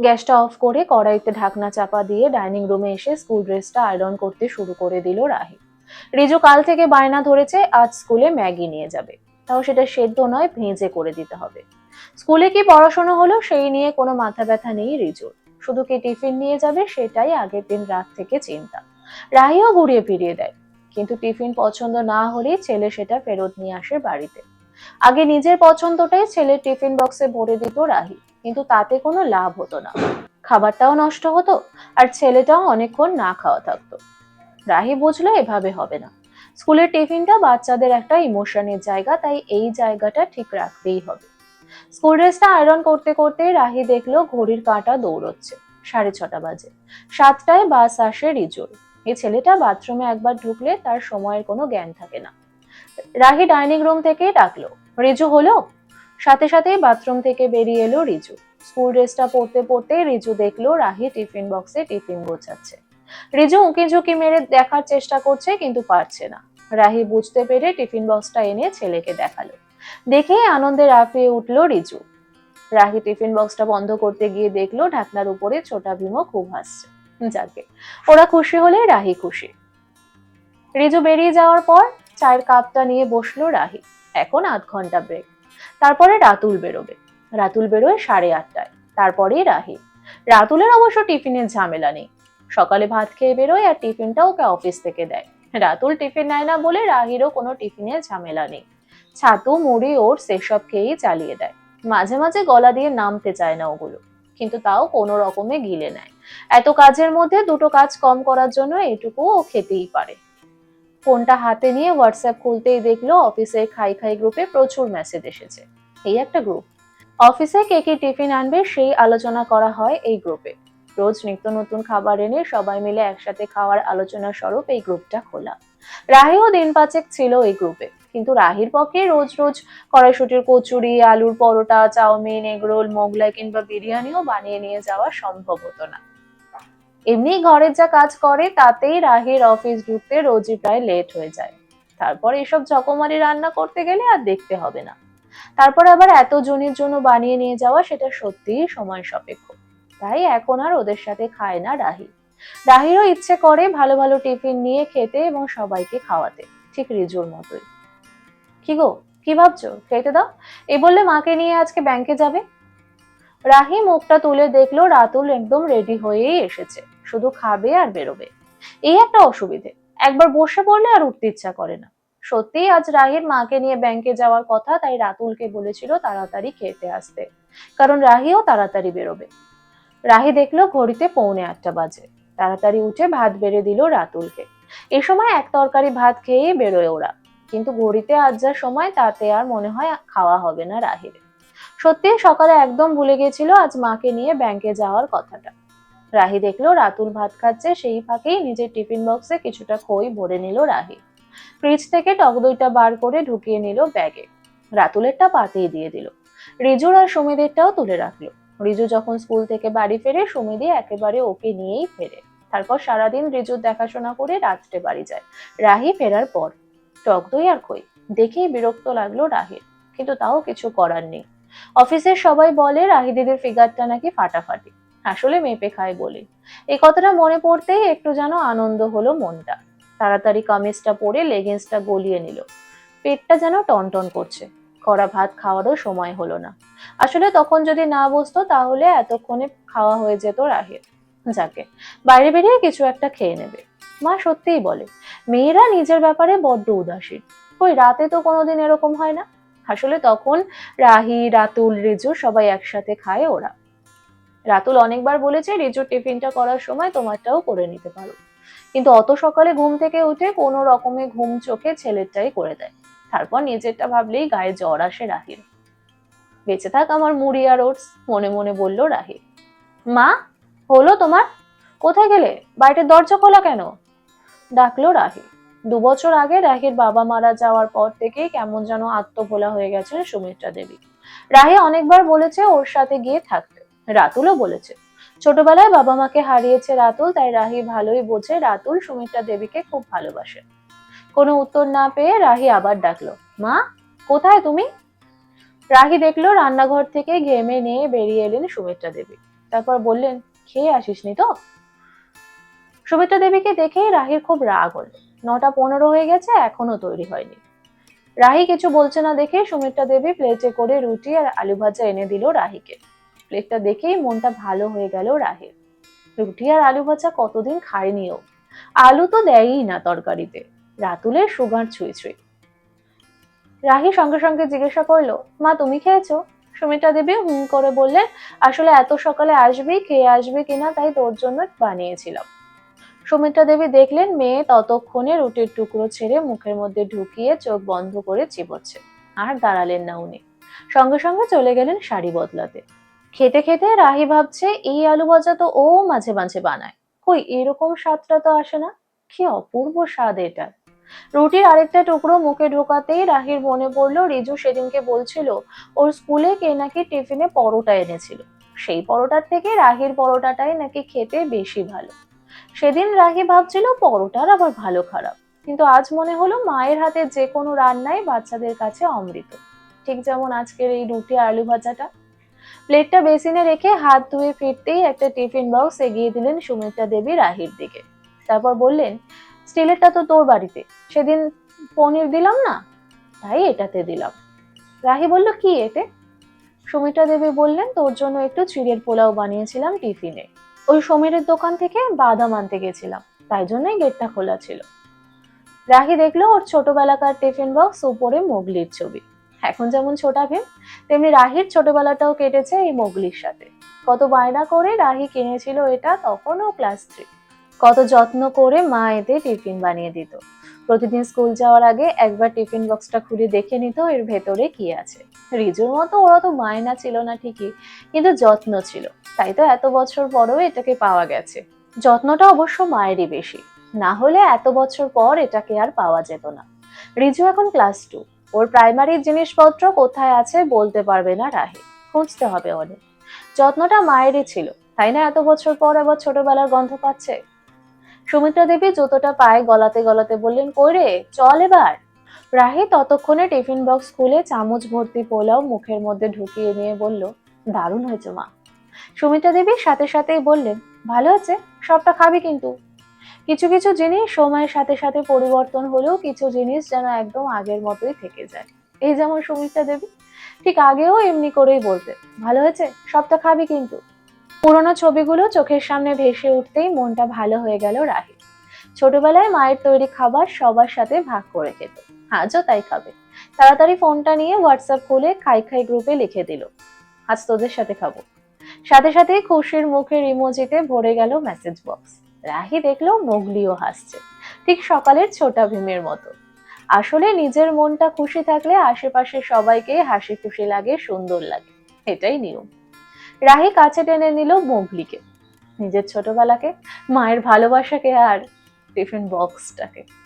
গ্যাসটা অফ করে কড়াইতে ঢাকনা চাপা দিয়ে ডাইনিং রুমে এসে স্কুল ড্রেসটা আয়রন করতে শুরু করে দিল রাহি। রিজু কাল থেকে বায়না ধরেছে, আজ স্কুলে ম্যাগি নিয়ে যাবে। তাও সেটা সেদ্ধ নয়, ভেজে করে দিতে হবে। স্কুলে কি পড়াশোনা হলো সেই নিয়ে কোনো মাথা ব্যথা নেই রিজুর। শুধু কি টিফিন নিয়ে যাবে সেটাই আগের দিন রাত থেকে চিন্তা। রাহিও ঘুরিয়ে ফিরিয়ে দেয়। কিন্তু টিফিন পছন্দ না হলেই ছেলে সেটা ফেরত নিয়ে আসে বাড়িতে। আগে নিজের পছন্দটাই ছেলের টিফিন বক্সে ভরে দিত রাহি। কিন্তু তাতে কোনো লাভ হতো না। খাবারটাও নষ্ট হতো আর ছেলেটাও অনেকক্ষণ না খাওয়া থাকতো। রাহি বুঝলো এভাবে হবে না। স্কুলের টিফিনটা বাচ্চাদের একটা ইমোশনের জায়গা, তাই এই জায়গাটা ঠিক রাখতেই হবে। স্কুল ড্রেসটা আয়রন করতে করতে রাহি দেখল ঘড়ির কাঁটা দৌড়চ্ছে সাড়ে ছটা বাজে। সাতটায় বাস আসে রিজুর। এই ছেলেটা বাথরুমে একবার ঢুকলে তার সময়ের কোনো জ্ঞান থাকে না। রাহি ডাইনিং রুম থেকে ডাকলো, রিজু হলো? সাথে সাথেই বাথরুম থেকে বেরিয়ে এলো রিজু। স্কুল ড্রেসটা পরতে পরতে রিজু দেখল রাহি টিফিন বক্সে টিফিন গোছাচ্ছে। রিজু উঁকি ঝুঁকি মেরে দেখার চেষ্টা করছে কিন্তু পারছে না। রাহি বুঝতে পেরে টিফিন বক্সটা এনে ছেলেকে দেখাল। দেখে আনন্দে রাফিয়ে উঠল রিজু। রাহি টিফিন বক্সটা বন্ধ করতে গিয়ে দেখল ঢাকনার উপরে ছোটা ভীমও খুব হাসছে। যাকে। ওরা খুশি হলে রাহি খুশি। রিজু বেরিয়ে যাওয়ার পর চায়ের কাপটা নিয়ে বসল রাহি। এখন আধ ঘণ্টা ব্রেক তারপরে রাতুল বেরোবে। রাতুল বেরোয় সাড়ে আটটায়। তারপরেই রাহি। রাতুলের অবশ্য টিফিনের ঝামেলা নেই। সকালে ভাত খেয়ে বেরোয় আর টিফিনটা ওকে অফিস থেকে দেয়। রাতুল টিফিন নেয় না বলে রাহিরও কোনো টিফিনের ঝামেলা নেই। ছাতু, মুড়ি, ওটস এসব খেয়েই চালিয়ে দেয়। মাঝে মাঝে গলা দিয়ে নামতে চায় না ওগুলো। কিন্তু তাও কোনো রকমে গিলে নেয়। এত কাজের মধ্যে দুটো কাজ কম করার জন্য এটুকু ও খেতেই পারে। ফোনটা হাতে নিয়ে হোয়াটসঅ্যাপ খুলতেই দেখল অফিসের খাই খাই গ্রুপে প্রচুর মেসেজ এসেছে। এই একটা গ্রুপ অফিসে কে কি টিফিন আনবে সেই আলোচনা করা হয় এই গ্রুপে রোজ নিত্য নতুন খাবার এনে সবাই মিলে একসাথে খাওয়ার আলোচনা স্বরূপ এই গ্রুপটা খোলা। রাহিও দিন পাঁচেক ছিল এই গ্রুপে কিন্তু রাহির পক্ষে রোজ রোজ কড়াইশুটির কচুরি, আলুর পরোটা, চাউমিন, এগরোল, মোগলাই কিংবা বিরিয়ানিও বানিয়ে নিয়ে যাওয়া সম্ভব হতো না। এমনি ঘরের যা কাজ করে, তাতেই রাহির অফিস ঢুকতে রোজই প্রায় লেট হয়ে যায়। তারপর এসব চকমারি রান্না করতে গেলে আর দেখতে হবে না। তারপর আবার এত জনের জন্য বানিয়ে নিয়ে যাওয়া, সেটা সত্যিই সময় সাপেক্ষ। তাই এখন আর ওদের সাথে খায় না রাহি। রাহিরও ইচ্ছে করে ভালো ভালো টিফিন নিয়ে খেতে এবং সবাইকে খাওয়াতে, ঠিক রিজুর মতোই। কি গো, কি ভাবছ? খেতে দাও। এ বললে মাকে নিয়ে আজকে ব্যাংকে যাবে? রাহি মুখটা তুলে দেখল, রাতুল একদম রেডি হয়েই এসেছে। শুধু খাবে আর বেরোবে। এই একটা অসুবিধে। একবার বসে পড়লে আর উঠতে ইচ্ছা করে না। সত্যিই আজ রাহির মাকে নিয়ে ব্যাংকে যাওয়ার কথা, তাই রাতুলকে বলেছিল তাড়াতাড়ি খেতে আসতে। কারণ রাহিও তাড়াতাড়ি বেরোবে। রাহি দেখল ঘড়িতে পৌনে আটটা বাজে। তাড়াতাড়ি উঠে ভাত বেড়ে দিল রাতুলকে। এ সময় এক তরকারি ভাত খেয়েই বেরোয় ওরা। কিন্তু ঘড়িতে আজ যা সময়, তাতে আর মনে হয় খাওয়া হবে না রাহির। সত্যি সকালে একদম ভুলে গেছিল আজ মাকে নিয়ে ব্যাংকে যাওয়ার কথাটা। রাহি দেখল রাতুল ভাত খাচ্ছে, সেই ফাঁকেই নিজের টিফিন বক্সে কিছুটা খই ভরে নিল রাহি। ফ্রিজ থেকে টক দইটা বার করে ঢুকিয়ে নিল ব্যাগে। রাতুলেরটা পাতেই দিয়ে দিল। রিজুর আর সুমিদেরটাও তুলে রাখল। রিজু যখন স্কুল থেকে বাড়ি ফেরে, সুমিদি একেবারে ওকে নিয়েই ফেরে। তারপর সারাদিন রিজুর দেখাশোনা করে রাত্রে বাড়ি যায়। রাহি ফেরার পর টক দই আর খই। দেখেই বিরক্ত লাগল রাহির, কিন্তু তাও কিছু করার নেই। অফিসের সবাই বলে, রাহি দিদির ফিগারটা নাকি ফাটাফাটি। আসলে মেপে খায় বলে। এই কথাটা মনে পড়তেই একটু যেন আনন্দ হলো মনটা। তাড়াতাড়ি কামিজটা পরে লেগিংসটা গলিয়ে নিল। পেটটা যেন টনটন করছে। কড়া ভাত খাওয়ারও সময় হলো না। আসলে তখন যদি না বসতো তাহলে এতক্ষণে খাওয়া হয়ে যেত রাহের যাকে, বাইরে বেরিয়ে কিছু একটা খেয়ে নেবে। মা সত্যিই বলে, মেয়েরা নিজের ব্যাপারে বড্ড উদাসীন। ওই রাতে তো কোনোদিন এরকম হয় না? আসলে তখন রাহি, রাতুল, রিজু সবাই একসাথে খায় ওরা। রাতুল অনেকবার বলেছে, রিজুর টিফিনটা করার সময় তোমারটাও করে নিতে পারো। কিন্তু অত সকালে ঘুম থেকে উঠে কোনো রকমে ঘুম চোখে ছেলেরটাই করে দেয়। তারপর নিজেরটা ভাবলেই গায়ে জ্বর আসে রাহির। বেঁচে থাক আমার মুড়ি ওটস, মনে মনে বলল রাহি মা, হলো তোমার? কোথায় গেলে? বাড়ির দরজা খোলা কেন? ডাকলো রাহি দু বছর আগে রাহির বাবা মারা যাওয়ার পর থেকেই কেমন যেন আত্মভোলা হয়ে গেছেন সুমিত্রা দেবী। রাহি অনেকবার বলেছে ওর সাথে গিয়ে থাকতে। রাতুলও বলেছে। ছোটবেলায় বাবা মাকে হারিয়েছে রাতুল, তাই রাহি ভালোই বোঝে। রাতুল সুমিত্রা দেবীকে খুব ভালোবাসে। কোনো উত্তর না পেয়ে রাহি আবার ডাকলো, মা, কোথায় তুমি? রাহি দেখল রান্নাঘর থেকে ঘেমে নিয়ে বেরিয়ে এলেন সুমিত্রা দেবী। তারপর বললেন, খেয়ে আসিসনি তো? সুমিত্রা দেবীকে দেখেই রাহির খুব রাগ হলো। নটা পনেরো হয়ে গেছে, এখনও তৈরি হয়নি। রাহি কিছু বলছে না দেখে সুমিত্রা দেবী প্লেটে করে রুটি আর আলু ভাজা এনে দিল রাহিকে। প্লেটটা দেখেই মনটা ভালো হয়ে গেল রাহির। রুটি আর আলু ভাজা কতদিন খায়নিও? আলু তো দেয়ই না তরকারিতে, রাতুলের সুগার ছুঁই ছুঁই। রাহি সঙ্গে সঙ্গে জিজ্ঞাসা করল, মা, তুমি খেয়েছো? সুমিত্রা দেবী হুম করে বললেন, আসলে এত সকালে আসবি, খেয়ে আসবি কিনা তাই তোর জন্য বানিয়েছিলাম। সুমিত্রা দেবী দেখলেন মেয়ে ততক্ষণে রুটির টুকরো ছেড়ে মুখের মধ্যে ঢুকিয়ে চোখ বন্ধ করে চিবোচ্ছে, আর দাঁড়ালেন না উনি। সঙ্গে সঙ্গে চলে গেলেন শাড়ি বদলাতে। খেতে খেতে রাহি ভাবছে, এই আলু ভাজা তো ও মাঝে মাঝে বানায়। কই, এরকম স্বাদটা তো আসে না? কি অপূর্ব স্বাদ এটা। রুটির আরেকটা টুকরো মুখে ঢোকাতেই রাহির মনে পড়ল, রিজু সেদিনকে বলছিল, ওর স্কুলে কে নাকি টিফিনে পরোটা এনেছিল। সেই পরোটার থেকে রাহির পরোটাটাই নাকি খেতে বেশি ভালো। সেদিন রাহি ভাবছিল, পরোটার আবার ভালো খারাপ। কিন্তু আজ মনে হলো, মায়ের হাতে যে কোনো রান্নাই বাচ্চাদের কাছে অমৃত। ঠিক যেমন আজকের এই রুটি আলু ভাজাটা। প্লেটটা বেসিনে রেখে হাত ধুয়ে ফিরতেই একটা টিফিন বক্স এগিয়ে দিলেন সুমিত্রা দেবী রাহির দিকে। তারপর বললেন, স্টিলেরটা তো তোর বাড়িতে। সেদিন পনির দিলাম না? তাই এটাতে দিলাম। রাহি বলল, কি এতে? সুমিত্রা দেবী বললেন, তোর জন্য একটু চিড়ের পোলাও বানিয়েছিলাম টিফিনে। ওই সমীরের দোকান থেকে বাদাম আনতে গেছিলাম। তাই জন্যই গেটটা খোলা ছিল। রাহি দেখল, ওর ছোটবেলাকার টিফিন বক্স উপরে মোগলির ছবি। এখন যেমন ছোটা ভীম, তেমনি রাহির ছোটবেলাটাও কেটেছে এই মোগলির সাথে। কত বায়না করে রাহি কিনেছিল এটা তখনও ক্লাস থ্রি কত যত্ন করে মা এতে টিফিন বানিয়ে দিত। প্রতিদিন স্কুল যাওয়ার আগে একবার টিফিন বক্সটা খুলে দেখে নিত এর ভেতরে কি আছে। রিজুর মতো ওরা তো মায়না ছিল না ঠিকই, কিন্তু যত্ন ছিল। তাই তো এত বছর পরেও এটাকে পাওয়া গেছে। যত্নটা অবশ্য মায়েরই বেশি। না হলে এত বছর পর এটাকে আর পাওয়া যেত না। রিজু এখন ক্লাস টু ওর প্রাইমারির জিনিসপত্র কোথায় আছে বলতে পারবে না রাহি। খুঁজতে হবে অনেক যত্নটা মায়েরই ছিল, তাই না? এত বছর পর আবার ছোটবেলার গন্ধ পাচ্ছে। সুমিত্রা দেবী জুতোটা পায়ে গলাতে গলাতে বললেন কই রে চল এবার। রাহি ততক্ষণে টিফিন বক্স খুলে চামচ ভর্তি পোলাও মুখের মধ্যে ঢুকিয়ে নিয়ে বলল, দারুণ হয়েছে মা। সুমিত্রা দেবী সাথে সাথেই বললেন, ভালো আছে, সবটা খাবি কিন্তু। কিছু কিছু জিনিস সময়ের সাথে সাথে পরিবর্তন হলেও কিছু জিনিস যেন একদম আগের মতোই থেকে যায়। এই যেমন সুমিত্রা দেবী, ঠিক আগেও এমনি করেই বলতে ভালো হয়েছে? সবটা খাবি কিন্তু। পুরোনো ছবিগুলো চোখের সামনে ভেসে উঠতেই মনটা ভালো হয়ে গেল রাহি ছোটবেলায় মায়ের তৈরি খাবার সবার সাথে ভাগ করে খেত, আজও তাই খাবে। তাড়াতাড়ি ফোনটা নিয়ে হোয়াটসঅ্যাপ খুলে খাই খাই গ্রুপে লিখে দিল, আজ তোদের সাথে খাব। সাথে সাথে খুশির মুখের ইমোজিতে ভরে গেল মেসেজ বক্স রাহি দেখল মোগলিও হাসছে। ঠিক সকালের ছোটা ভীমের মতো। আসলে নিজের মনটা খুশি থাকলে আশেপাশে সবাইকে হাসি খুশি লাগে, সুন্দর লাগে। এটাই নিয়ম। রাহি কাছে টেনে নিল মোগলিকে। নিজের ছোটবেলাকে, মায়ের ভালোবাসাকে আর টিফিন বক্সটাকে।